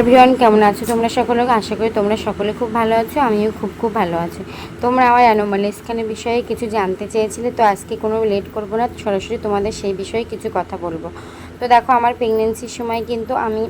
Everyone, কেমন আছো তোমরা সকলে? আশা করি তোমরা সকলে খুব ভালো আছো, আমিও খুব খুব ভালো আছি। তোমরা আমার অ্যানোমালি স্ক্যানের বিষয়ে কিছু জানতে চেয়েছিলে, তো আজকে কোনো লেট করব না, সরাসরি তোমাদের সেই বিষয়ে কিছু কথা বলব। তো দেখো, আমার প্রেগনেন্সির সময় কিন্তু আমি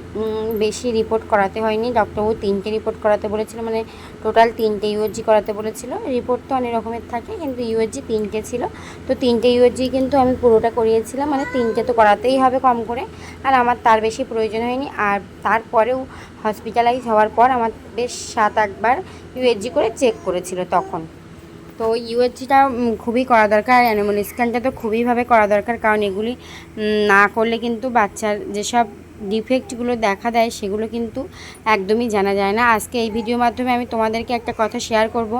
বেশি রিপোর্ট করাতে হয়নি। ডক্টরবাবু তিনটে রিপোর্ট করাতে বলেছিল মানে টোটাল তিনটে ইউএসজি করাতে বলেছিল। রিপোর্ট তো অনেক রকমের থাকে, কিন্তু ইউএসজি তিনটে ছিল। তো তিনটে ইউএসজি কিন্তু আমি পুরোটা করিয়েছিলাম মানে তিনটে তো করাতেই হবে কম করে। আর আমার তার বেশি প্রয়োজন হয়নি। আর তারপরেও হসপিটালাইজ হওয়ার পর আমার বেশ সাত, আটবার ইউএসজি করে চেক করেছিল তখন। তো ইউএসজিটা খুবই করা দরকার। অ্যানিমাল স্ক্যানটা তো খুবইভাবে করা দরকার, কারণ এগুলি না করলে কিন্তু বাচ্চার যেসব ডিফেক্টগুলো দেখা দেয়, সেগুলো কিন্তু একদমই জানা যায় না। আজকে এই ভিডিওর মাধ্যমে আমি তোমাদেরকে একটা কথা শেয়ার করব।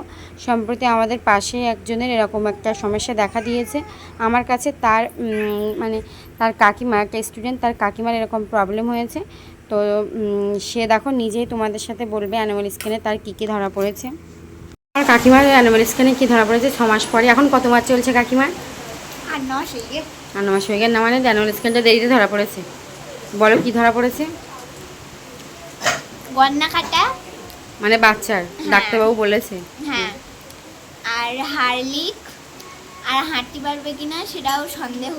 সম্প্রতি আমাদের পাশে একজনের এরকম একটা সমস্যা দেখা দিয়েছে। আমার কাছে তার মানে তার কাকিমা, একটা স্টুডেন্ট তার কাকিমার এরকম প্রবলেম হয়েছে। তো সে দেখো নিজেই তোমাদের সাথে বলবে অ্যানিমাল স্ক্যানে তার কী কী ধরা পড়েছে। আমার কাকিমার অ্যানিমাল স্ক্যানে কী ধরা পড়েছে? ছ মাস পরে। এখন কত মাস চলছে কাকিমার? আর নয় সেই যে আর ন মাস হয়ে গেল না মানে অ্যানিমাল স্ক্যানটা দেরিতে ধরা পড়েছে? বলো কি ধরা পড়েছে? গন্না কাটা। মানে বাচ্চার ডাক্তারবাবু বলেছে। হ্যাঁ। আর হারলিক আর হাঁটতে পারবে কিনা সেটাও সন্দেহ।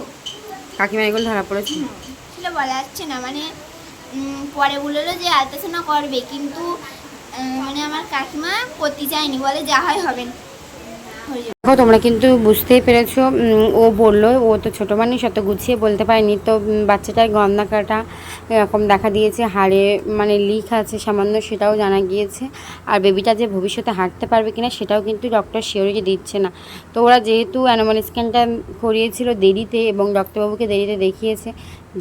কাকিমা এগুলো ধরা পড়েছে? সেটা বলা যাচ্ছে না। মানে পরে বলল যে আলট্রাসাউন্ড করবে। কিন্তু মানে আমার কাকিমা করতে চায়নি বলে যা হয় হবে না। যাবে। দেখো, তোমরা কিন্তু বুঝতেই পেরেছ ও বলল, ও তো ছোটো মানুষ, অত গুছিয়ে বলতে পারেনি। তো বাচ্চাটার গন্ধা কাটা এরকম দেখা দিয়েছে, হাড়ে মানে লিক আছে, সামান্য সেটাও জানা গিয়েছে। আর বেবিটা যে ভবিষ্যতে হাঁটতে পারবে কিনা, সেটাও কিন্তু ডক্টর শিওরিটি দিচ্ছে না। তো ওরা যেহেতু অ্যানোমাল স্ক্যানটা করিয়েছিল দেরিতে এবং ডক্টরবাবুকে দেরিতে দেখিয়েছে,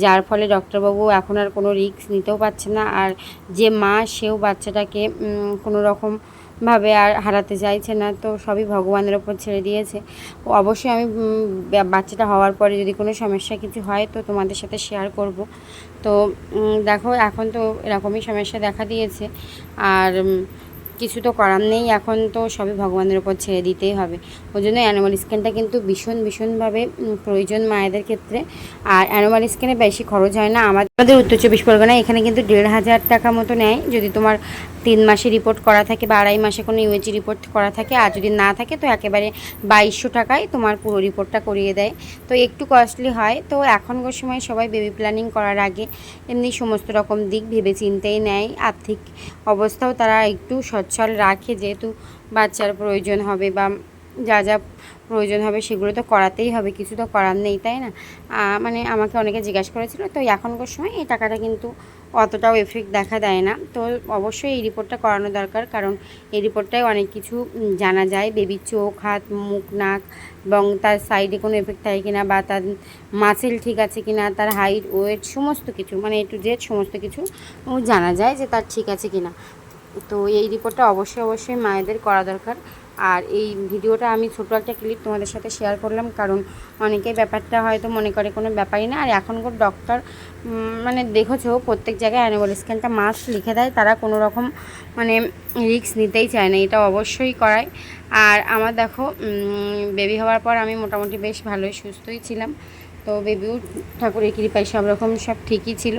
যার ফলে ডক্টরবাবু এখন আর কোনো রিস্ক নিতেও পারছে না। আর যে মা, সেও বাচ্চাটাকে কোনো রকম ভাবে আর হারাতে চাইছে না, তো সবই ভগবানের ওপর ছেড়ে দিয়েছে। ও অবশ্যই আমি বাচ্চাটা হওয়ার পরে যদি কোনো সমস্যা কিছু হয়, তো তোমাদের সাথে শেয়ার করব। তো দেখো, এখন তো এরকমই সমস্যা দেখা দিয়েছে। আর কিছু তো করার নেই, এখন তো সবই ভগবানের ওপর ছেড়ে দিতেই হবে। ওই জন্য অ্যানিমাল স্ক্যানটা কিন্তু ভীষণ, ভীষণভাবে প্রয়োজন মায়েদের ক্ষেত্রে। আর অ্যানিমাল স্ক্যানে বেশি খরচ হয় না আমাদের উত্তর চব্বিশ পরগনা এখানে কিন্তু দেড় হাজার টাকা মতো নেয়। যদি তোমার তিন মাসে রিপোর্ট করা থাকে বা আড়াই মাসে কোনো ইউএজি রিপোর্ট করা থাকে, আর যদি না থাকে, তো একেবারে বাইশশো টাকায় তোমার পুরো রিপোর্টটা করিয়ে দেয়। তো একটু কস্টলি হয়। তো এখনকার সময় সবাই বেবি প্ল্যানিং করার আগে এমনি সমস্ত রকম দিক ভেবে চিন্তেই নেয়। আর্থিক অবস্থাও তারা একটু সচ্ছল রাখে, যেহেতু বাচ্চার প্রয়োজন হবে বা যা যা প্রয়োজন হবে, সেগুলো তো করাতেই হবে, কিছু তো করার নেই, তাই না? মানে আমাকে অনেকে জিজ্ঞাসা করেছিল, তো এখনকার সময় এই টাকাটা কিন্তু অতটাও এফেক্ট দেখা দেয় না। তো অবশ্যই এই রিপোর্টটা করানো দরকার, কারণ এই রিপোর্টটায় অনেক কিছু জানা যায়। বেবির চোখ, হাত, মুখ, নাক, এবং তার সাইডে কোনো এফেক্ট থাকে কিনা, বা তার মাসেল ঠিক আছে কিনা, তার হাইট ওয়েট সমস্ত কিছু মানে এ টু জেড সমস্ত কিছু জানা যায় যে তার ঠিক আছে কিনা। তো এই রিপোর্টটা অবশ্যই অবশ্যই মায়েদের করা দরকার। আর এই ভিডিওটা আমি ছোটো একটা ক্লিপ তোমাদের সাথে শেয়ার করলাম, কারণ অনেকেই ব্যাপারটা হয়তো মনে করে কোনো ব্যাপারই না। আর এখনকার ডক্টর মানে দেখেছ, প্রত্যেক জায়গায় অ্যানিমাল স্ক্যানটা মাস্ক লিখে দেয়, তারা কোনো রকম মানে রিস্ক নিতেই চায় না, এটা অবশ্যই করায়। আর আমার দেখো বেবি হওয়ার পর আমি মোটামুটি বেশ ভালোই সুস্থই ছিলাম। তো বেবিও ঠাকুরের কৃপায় সব রকম সব ঠিকই ছিল।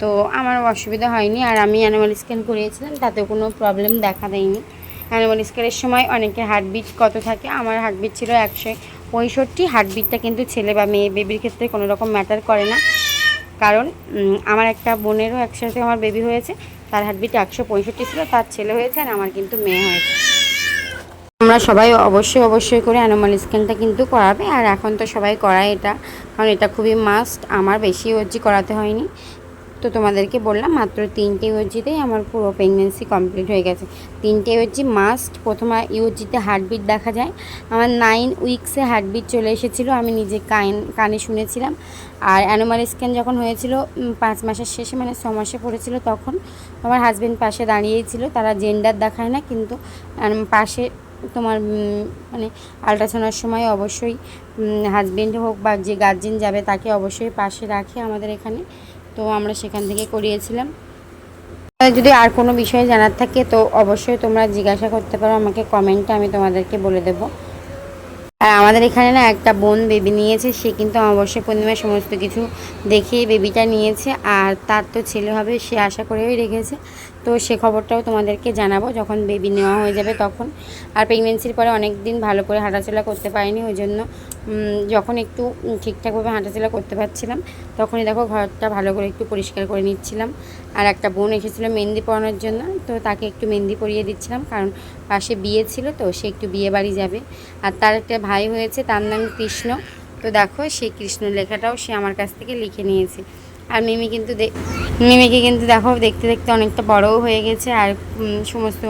তো আমার অসুবিধা হয়নি, আর আমি অ্যানিমাল স্ক্যান করিয়েছিলাম তাতে কোনো প্রবলেম দেখা দেয়নি। অ্যানিমাল স্কেলের সময় অনেকের হার্টবিট কত থাকে? আমার হার্টবিট ছিল একশো পঁয়ষট্টি। হার্টবিটটা কিন্তু ছেলে বা মেয়ে, বেবির ক্ষেত্রে কোনো রকম ম্যাটার করে না। কারণ আমার একটা বোনেরও একসাথে আমার বেবি হয়েছে। তার হার্টবিট একশো পঁয়ষট্টি ছিল, তার ছেলে হয়েছে আর আমার কিন্তু মেয়ে হয়েছে। আমরা সবাই অবশ্যই অবশ্যই করে অ্যানোমাল স্ক্যানটা কিন্তু করাবে। আর এখন তো সবাই করায় এটা। কারণ এটা খুবই মাস্ট। আমার বেশি ইউজি করাতে হয়নি। তো তোমাদেরকে বললাম, মাত্র তিনটে ইউজিতেই আমার পুরো প্রেগনেন্সি কমপ্লিট হয়ে গেছে। তিনটে ইউজি মাস্ট প্রথমে ইউজিতে হার্টবিট দেখা যায়। আমার নাইন উইকসে হার্টবিট চলে এসেছিল, আমি নিজে কান, কানে শুনেছিলাম। আর অ্যানোমাল স্ক্যান যখন হয়েছিল পাঁচ মাসের শেষে মানে ছ মাসে পড়েছিল তখন, আমার হাজব্যান্ড পাশে দাঁড়িয়েই ছিল। তারা জেন্ডার দেখায় না, কিন্তু পাশে তোমার মানে আল্ট্রাসাউন্ডের সময় অবশ্যই হাজবেন্ড হোক বা যে গার্জেন যাবে, তাকে অবশ্যই পাশে রাখে আমাদের এখানে। তো আমরা সেখান থেকে করিয়েছিলাম। যদি আর কোনো বিষয়ে জানার থাকে, তো অবশ্যই তোমরা জিজ্ঞাসা করতে পারো, আমাকে কমেন্টে আমি তোমাদেরকে বলে দেবো। আর আমাদের এখানে না একটা বোন বেবি নিয়েছে, সে কিন্তু অমাবস্যা পূর্ণিমার সমস্ত কিছু দেখে বেবিটা নিয়েছে, আর তার তো ছেলে হবে, সে আশা করেই রেখেছে। তো সে খবরটাও তোমাদেরকে জানাব যখন বেবি নেওয়া হয়ে যাবে তখন। আর প্রেগনেন্সির পরে অনেক দিন ভালো করে হাঁটাচলা করতে পারিনি, ওই জন্য যখন একটু ঠিকঠাকভাবে হাঁটাচলা করতে পারছিলাম, তখনই দেখো ঘরটা ভালো করে একটু পরিষ্কার করে নিচ্ছিলাম। আর একটা বোন এসেছিল মেহেন্দি পরানোর জন্য, তো তাকে একটু মেহেন্দি পরিয়ে দিচ্ছিলাম, কারণ পাশে বিয়ে ছিল তো, সে একটু বিয়ে বাড়ি যাবে। আর তার একটা ভাই হয়েছে, তার নাম কৃষ্ণ। তো দেখো সেই কৃষ্ণ লেখাটাও সে আমার কাছ থেকে লিখে নিয়েছে। আর মিমি কিন্তু মিমিকে কিন্তু দেখো দেখতে দেখতে অনেকটা বড়ও হয়ে গেছে আর সমস্ত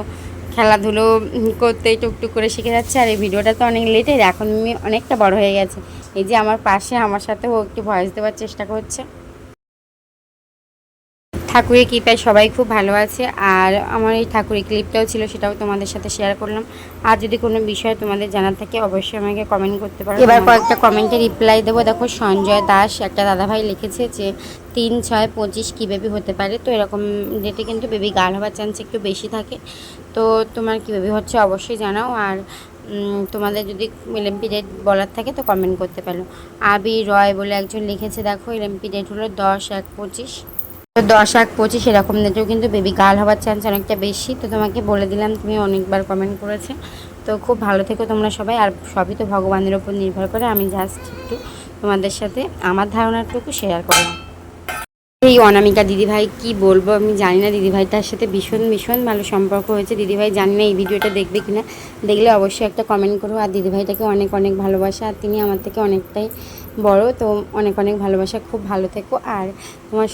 খেলাধুলো করতে টুকটুক করে শিখে যাচ্ছে আর এই ভিডিওটা তো অনেক লেটের এখন মিমি অনেকটা বড় হয়ে গেছে। এই যে আমার পাশে, আমার সাথেও একটু ভয়েস দেওয়ার চেষ্টা করছে। ঠাকুরের কৃপায় সবাই খুব ভালো আছে। আর আমার এই ঠাকুরের ক্লিপটাও ছিল সেটাও তোমাদের সাথে শেয়ার করলাম। আর যদি কোনো বিষয় তোমাদের জানার থাকে অবশ্যই আমাকে কমেন্ট করতে পারো। এবার কয়েকটা কমেন্টে রিপ্লাই দেবো। দেখো সঞ্জয় দাস একটা দাদাভাই লিখেছে যে তিন ছয় পঁচিশ কী বেবি হতে পারে? তো এরকম ডেটে কিন্তু বেবি গাল হওয়ার চান্স একটু বেশি থাকে। তো তোমার কী বেবি হচ্ছে অবশ্যই জানাও। আর তোমাদের যদি এলএমপি ডেট বলার থাকে তো কমেন্ট করতে পারো। আবি রয় বলে একজন লিখেছে দেখো এলএমপি ডেট হলো দশ এক পঁচিশ। তো দশ এক পঁচিশ এরকম ডেটেও কিন্তু বেবি গার্ল হওয়ার চান্স অনেকটা বেশি। তো তোমাকে বলে দিলাম, তুমি অনেকবার কমেন্ট করেছে। তো খুব ভালো থেকো তোমরা সবাই, আর সবই তো ভগবানের ওপর নির্ভর করে। আমি জাস্ট একটু তোমাদের সাথে আমার ধারণাটুকু শেয়ার করলাম এই অনামিকা দিদিভাই, কি বলব আমি জানি না। দিদিভাইটার সাথে ভীষণ ভীষণ ভালো সম্পর্ক হয়েছে। দিদিভাই জানি না এই ভিডিওটা দেখবে কিনা। দেখলে অবশ্যই একটা কমেন্ট করো। আর দিদিভাইটাকে অনেক অনেক ভালোবাসা। আর তিনি আমার থেকে অনেকটাই বড়। তো অনেক অনেক ভালোবাসা। খুব ভালো থেকো। আর তোমার